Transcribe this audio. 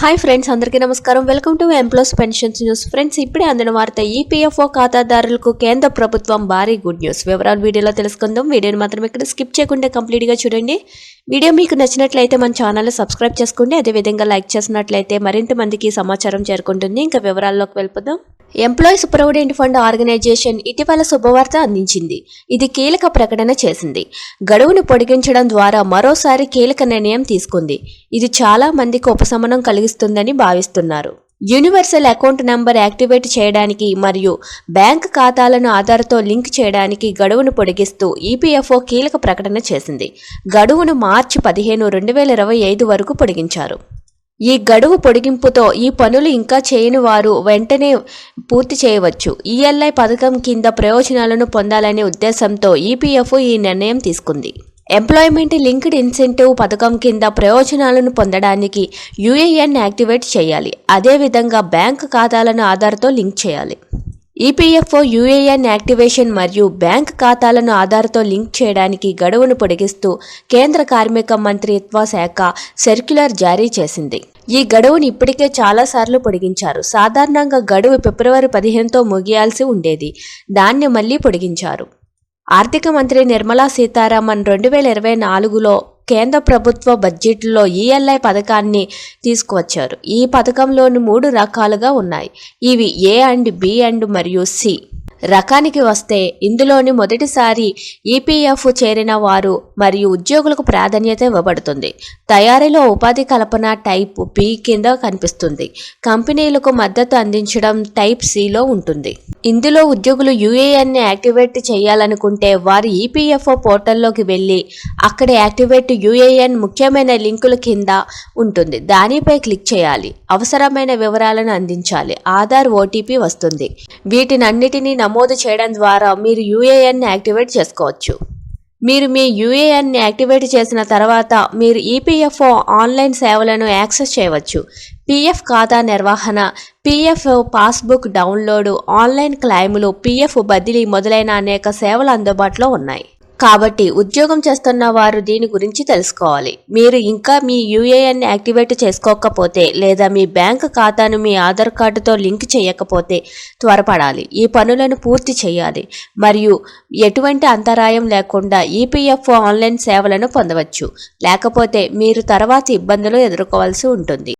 Hi friends అందరికీ నమస్కారం. Welcome to employees pensions news friends ఇప్పుడే అందిన వార్త ఈపీఎఫ్ఓ ఖాతాదారులకు కేంద్ర ప్రభుత్వం భారీ గుడ్ న్యూస్ వివరాలు వీడియోలో తెలుసుకుందాం. వీడియోని మాత్రం ఇక్కడ స్కిప్ చేయకుండా కంప్లీట్గా చూడండి. వీడియో మీకు నచ్చినట్లయితే మన ఛానల్ సబ్స్క్రైబ్ చేసుకోండి. అదేవిధంగా లైక్ చేసినట్లయితే మరింత మందికి సమాచారం చేరుకుంటుంది. ఇంకా వివరాల్లోకి వెళ్ళిపోదాం. ఎంప్లాయీస్ ప్రొవిడెంట్ ఫండ్ ఆర్గనైజేషన్ ఇటీవల శుభవార్త అందించింది. ఇది కీలక ప్రకటన చేసింది. గడువును పొడిగించడం ద్వారా మరోసారి కీలక నిర్ణయం తీసుకుంది. ఇది చాలా మందికి ఉపశమనం కలిగిస్తుందని భావిస్తున్నారు. యూనివర్సల్ అకౌంట్ నంబర్ యాక్టివేట్ చేయడానికి మరియు బ్యాంక్ ఖాతాలను ఆధార్తో లింక్ చేయడానికి గడువును పొడిగిస్తూ ఈపీఎఫ్ఓ కీలక ప్రకటన చేసింది. గడువును మార్చి పదిహేను రెండు వేల ఇరవై ఐదు వరకు పొడిగించారు. ఈ గడువు పొడిగింపుతో ఈ పనులు ఇంకా చేయని వారు వెంటనే పూర్తి చేయవచ్చు. ఈఎల్ఐ పథకం కింద ప్రయోజనాలను పొందాలనే ఉద్దేశంతో ఈపీఎఫ్ ఈ నిర్ణయం తీసుకుంది. ఎంప్లాయ్మెంట్ లింక్డ్ ఇన్సెంటివ్ పథకం కింద ప్రయోజనాలను పొందడానికి యూఏఎన్ యాక్టివేట్ చేయాలి. అదేవిధంగా బ్యాంక్ ఖాతాలను ఆధార్తో లింక్ చేయాలి. ఈపీఎఫ్ఓ యూఏఎన్ యాక్టివేషన్ మరియు బ్యాంక్ ఖాతాలను ఆధార్తో లింక్ చేయడానికి గడువును పొడిగిస్తూ కేంద్ర కార్మిక మంత్రిత్వ శాఖ సర్క్యులర్ జారీ చేసింది. ఈ గడువును ఇప్పటికే చాలాసార్లు పొడిగించారు. సాధారణంగా గడువు ఫిబ్రవరి పదిహేనుతో ముగియాల్సి ఉండేది. దాన్ని మళ్ళీ పొడిగించారు. ఆర్థిక మంత్రి నిర్మలా సీతారామన్ రెండు వేల ఇరవై నాలుగులో కేంద్ర ప్రభుత్వ బడ్జెట్లో ఈఎల్ఐ పథకాన్ని తీసుకువచ్చారు. ఈ పథకంలోని మూడు రకాలుగా ఉన్నాయి. ఇవి ఏ అండ్ బి అండ్ మరియు సి. రకానికి వస్తే ఇందులోని మొదటిసారి ఈపీఎఫ్ చేరిన వారు మరియు ఉద్యోగులకు ప్రాధాన్యత ఇవ్వబడుతుంది. తయారీలో ఉపాధి కల్పన టైప్ బి కింద కనిపిస్తుంది. కంపెనీలకు మద్దతు అందించడం టైప్ సిలో ఉంటుంది. ఇందులో ఉద్యోగులు యూఏఎన్ని యాక్టివేట్ చేయాలనుకుంటే వారి ఈపీఎఫ్ఓ పోర్టల్లోకి వెళ్ళి అక్కడ యాక్టివేట్ యూఏఎన్ ముఖ్యమైన లింకుల కింద ఉంటుంది. దానిపై క్లిక్ చేయాలి. అవసరమైన వివరాలను అందించాలి. ఆధార్ ఓటీపీ వస్తుంది. వీటినన్నిటినీ నమోదు చేయడం ద్వారా మీరు యూఏఎన్ని యాక్టివేట్ చేసుకోవచ్చు. మీరు మీ యూఏఎన్ని యాక్టివేట్ చేసిన తర్వాత మీరు ఈపీఎఫ్ఓ ఆన్లైన్ సేవలను యాక్సెస్ చేయవచ్చు. పీఎఫ్ ఖాతా నిర్వహణ పీఎఫ్ పాస్బుక్ డౌన్లోడ్ ఆన్లైన్ క్లైములు పీఎఫ్ బదిలీ మొదలైన అనేక సేవలు అందుబాటులో ఉన్నాయి. కాబట్టి ఉద్యోగం చేస్తున్న వారు దీని గురించి తెలుసుకోవాలి. మీరు ఇంకా మీ యూఏఎన్ యాక్టివేట్ చేసుకోకపోతే లేదా మీ బ్యాంక్ ఖాతాను మీ ఆధార్ కార్డుతో లింక్ చేయకపోతే త్వరపడాలి. ఈ పనులను పూర్తి చేయాలి. మరియు ఎటువంటి అంతరాయం లేకుండా ఈపీఎఫ్ఓ ఆన్లైన్ సేవలను పొందవచ్చు. లేకపోతే మీరు తర్వాత ఇబ్బందులు ఎదుర్కోవాల్సి ఉంటుంది.